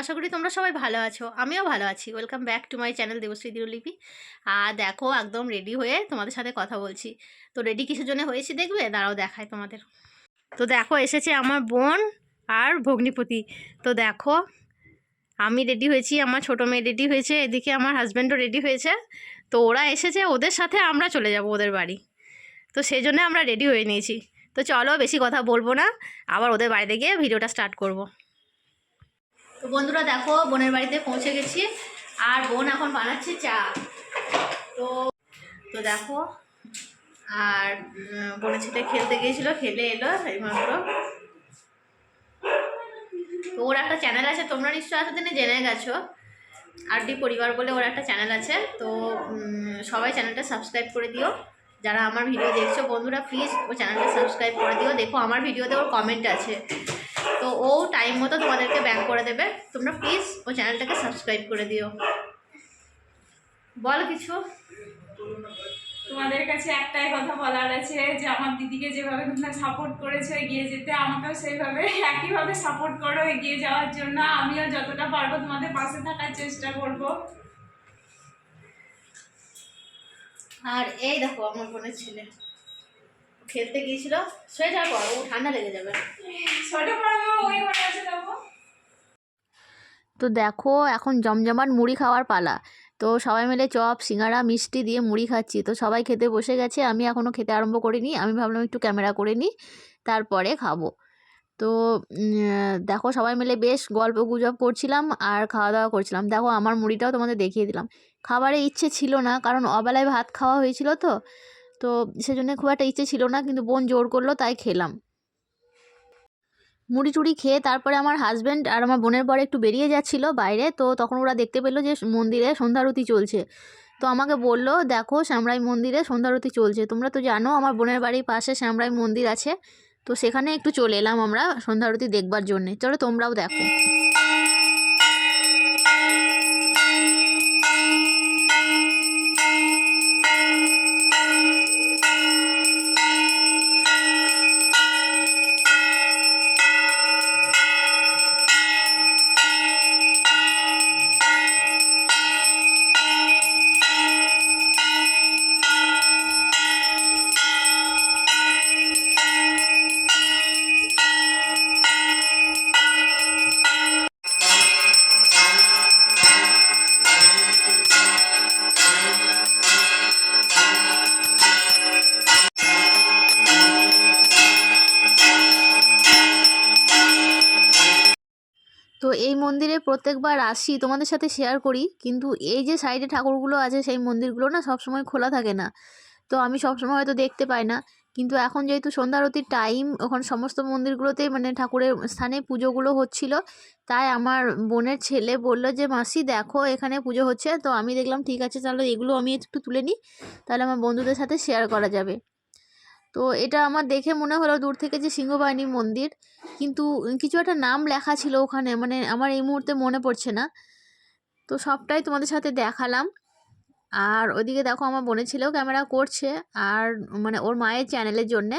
আশা করি তোমরা সবাই ভালো আছো। আমিও ভালো আছি। Welcome back to my channel Debashree দিরলিপি আর দেখো, একদম রেডি হয়ে তোমাদের সাথে কথা বলছি। তো রেডি কিসের জন্য হয়েছি দেখবে? দাঁড়াও দেখায় তোমাদের। তো দেখো, এসেছে আমার বোন আর ভগ্নিপতি। তো দেখো, আমি রেডি হয়েছি, আমার ছোটো মেয়ে রেডি হয়েছে, এদিকে আমার হাজব্যান্ডও রেডি হয়েছে। তো ওরা এসেছে, ওদের সাথে আমরা চলে যাব ওদের বাড়ি। তো সেই জন্য আমরা রেডি হয়ে নিয়েছি। তো চলো, বেশি কথা বলব না। আবার ওদের বাড়িতে গিয়ে ভিডিওটা স্টার্ট করব। তো বন্ধুরা দেখো, বোনের বাড়িতে পৌঁছে গেছি আর বোন এখন বানাচ্ছে চা। তো তো দেখো, আর বোনের ছেলে খেলতে গিয়েছিল, খেলে এলো এইমাত্র তো ওর একটা চ্যানেল আছে, তোমরা নিশ্চয়ই এতদিনে জেনে গেছো। আর ডি পরিবার বলে ওর একটা চ্যানেল আছে, তো সবাই চ্যানেলটা সাবস্ক্রাইব করে দিও। যারা আমার ভিডিও দেখছ, বন্ধুরা প্লিজ ও চ্যানেলটা সাবস্ক্রাইব করে দিও। দেখো, আমার ভিডিওতে ওর কমেন্ট আছে। তো ও টাইম মতো তোমাদেরকে ব্যাক করে দেবে। তোমরা প্লিজ ও চ্যানেলটাকে সাবস্ক্রাইব করে দিও। বল কিছু। তোমাদের কাছে একটাই কথা বলার আছে যে আমার দিদিকে যেভাবে তোমরা সাপোর্ট করেছ এগিয়ে যেতে আমাকেও সেইভাবে একইভাবে সাপোর্ট করো এগিয়ে যাওয়ার জন্য। আমিও যতটা পারব তোমাদের পাশে থাকার চেষ্টা করব। আর এই দেখো আমার বোনের ছেলে। খেলতে গিয়েছিল সোয়েটার পর ও ঠান্ডা লেগে যাবে। ছোট পড়াবো ওই আছে তো দেখো এখন জমজমাট মুড়ি খাওয়ার পালা। তো সবাই মিলে চপ সিঙ্গারা মিষ্টি দিয়ে মুড়ি খাচ্ছি। তো সবাই খেতে বসে গেছে আমি এখনও খেতে আরম্ভ করিনি আমি ভাবলাম একটু ক্যামেরা করে নিই তারপরে খাব। তো দেখো সবাই মিলে বেশ গল্প গুজব করছিলাম আর খাওয়া দাওয়া করছিলাম। দেখো আমার মুড়িটাও তোমাদের দেখিয়ে দিলাম। খাবারের ইচ্ছে ছিল না কারণ অবেলায় ভাত খাওয়া হয়েছিল তো তো সেজন্য খুব একটা ইচ্ছে ছিল না, কিন্তু বোন জোর করল, তাই খেলাম। মুড়ি টুড়ি খেয়ে তারপরে আমার হাজব্যান্ড আর আমার বোনের পরে একটু বেরিয়ে যাচ্ছিল বাইরে, তো তখন ওরা দেখতে পেল যে মন্দিরে সন্ধ্যারতি চলছে। তো আমাকে বলল, দেখো শ্যামরাই মন্দিরে সন্ধ্যারতি চলছে, তোমরা তো জানো আমার বোনের বাড়ির পাশে শ্যামরাই মন্দির আছে, তো সেখানে একটু চলে এলাম আমরা সন্ধ্যারতি দেখবার জন্যে। চলো তোমরাও দেখো। এই মন্দিরে প্রত্যেকবার আসি, তোমাদের সাথে শেয়ার করি। কিন্তু এই যে সাইডে ঠাকুরগুলো আছে, সেই মন্দিরগুলো না সবসময় খোলা থাকে না। তো আমি সবসময় হয়তো দেখতে পাই না। কিন্তু এখন যেহেতু সন্ধ্যারতির টাইম ওখানে সমস্ত মন্দিরগুলোতেই মানে ঠাকুরের স্থানে পুজোগুলো হচ্ছিল, তাই আমার বোনের ছেলে বলল যে, মাসি, দেখো এখানে পুজো হচ্ছে। তো আমি দেখলাম, ঠিক আছে, তাহলে এগুলো আমি একটু তুলে নিই। তাহলে আমার বন্ধুদের সাথে শেয়ার করা যাবে। তো এটা আমার দেখে মনে হলো দূর থেকে যে সিংহবাহিনী মন্দির। কিন্তু কিছু একটা নাম লেখা ছিল ওখানে মানে আমার এই মুহূর্তে মনে পড়ছে না। তো সবটাই তোমাদের সাথে দেখালাম। আর ওইদিকে দেখো আমার বোনের ছেলেও ক্যামেরা করছে, আর মানে ওর মায়ের চ্যানেলের জন্যে।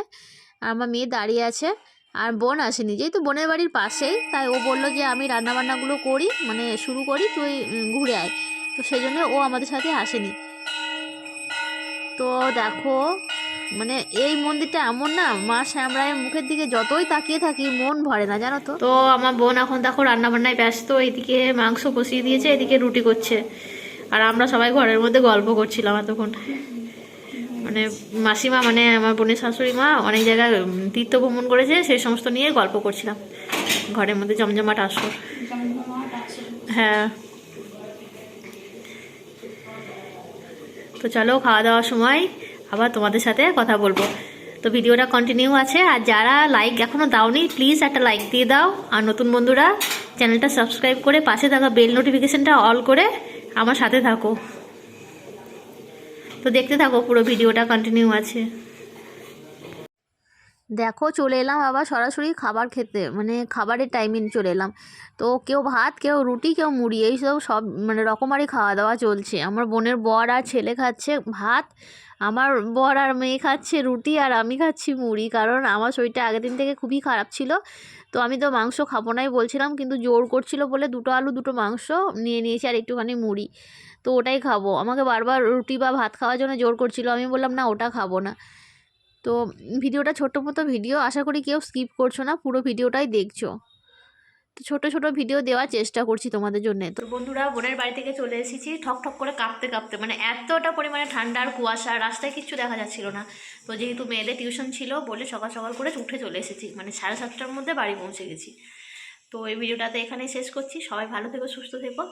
আর আমার মেয়ে দাঁড়িয়ে আছে, আর বোন আসেনি। যেহেতু বোনের বাড়ির পাশেই, তাই ও বলল যে আমি রান্নাবান্নাগুলো করি মানে শুরু করি, তুই ঘুরে আয়। তো সেই জন্য ও আমাদের সাথে আসেনি। তো দেখো মানে এই মন্দিরটা এমন না, মা শ্যামরায়ের মুখের দিকে যতই তাকিয়ে থাকি, মন ভরে না, জানো তো। তো আমার বোন এখন দেখো রান্না বান্নায় ব্যস্ত, এদিকে মাংস কষিয়ে দিয়েছে, এদিকে রুটি করছে। আর আমরা সবাই ঘরের মধ্যে গল্প করছিলাম এতক্ষণ। মানে মাসিমা মানে আমার বোনের শাশুড়ি মা অনেক জায়গায় তীর্থ ভ্রমণ করেছে, সেই সমস্ত নিয়ে গল্প করছিলাম। ঘরের মধ্যে জমজমাট আসর। হ্যাঁ। তো চলো খাওয়া দাওয়ার সময় আবার তোমাদের সাথে কথা বলব। তো ভিডিওটা কন্টিনিউ আছে, আর যারা লাইক এখনও দাওনি প্লিজ একটা লাইক দিয়ে দাও। আর নতুন বন্ধুরা, চ্যানেলটা সাবস্ক্রাইব করে পাশে থাকা বেল নোটিফিকেশানটা অল করে আমার সাথে থাকো। তো দেখতে থাকো পুরো ভিডিওটা কন্টিনিউ আছে। দেখো চলে এলাম আবার সরাসরি খাবার খেতে মানে খাবারের টাইমিং চলে এলাম। তো কেউ ভাত, কেউ রুটি, কেউ মুড়ি, এইসব সব মানে রকমারি খাওয়া দাওয়া চলছে। আমার বোনের বর আর ছেলে খাচ্ছে ভাত, আমার বর আর মেয়ে খাচ্ছে রুটি, আর আমি খাচ্ছি মুড়ি। কারণ আমার শরীরটা আগের দিন থেকে খুবই খারাপ ছিল, তো আমি তো মাংস খাব নাই বলছিলাম, কিন্তু জোর করছিল বলে দুটো আলু, দুটো মাংস নিয়ে নিয়েছি আর একটুখানি মুড়ি। তো ওটাই খাব। আমাকে বারবার রুটি বা ভাত খাওয়ার জন্য জোর করছিল। আমি বললাম, না, ওটা খাব না। তো ভিডিওটা ছোট্ট মতো ভিডিও, আশা করি কেউ স্কিপ করছ না, পুরো ভিডিওটাই দেখছ। তো ছোটো ছোটো ভিডিও দেওয়ার চেষ্টা করছি তোমাদের জন্য। তো বন্ধুরা, বোনের বাড়ি থেকে চলে এসেছি, ঠক ঠক করে কাঁপতে কাঁপতে। মানে এতটা পরিমাণে ঠান্ডা আর কুয়াশা, রাস্তায় কিচ্ছু দেখা যাচ্ছিল না। তো যেহেতু মেয়েদের টিউশন ছিল, বলে সকাল সকাল করে উঠে চলে এসেছি। মানে সাড়ে সাতটার মধ্যে বাড়ি পৌঁছে গেছি। তো এই ভিডিওটাতে এখানেই শেষ করছি। সবাই ভালো থেকো, সুস্থ থেকো।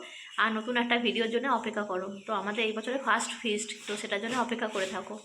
আর নতুন একটা ভিডিওর জন্য অপেক্ষা করো। তো আমাদের এই বছরে ফার্স্ট ফিস্ট তো সেটার জন্য অপেক্ষা করে থাকো।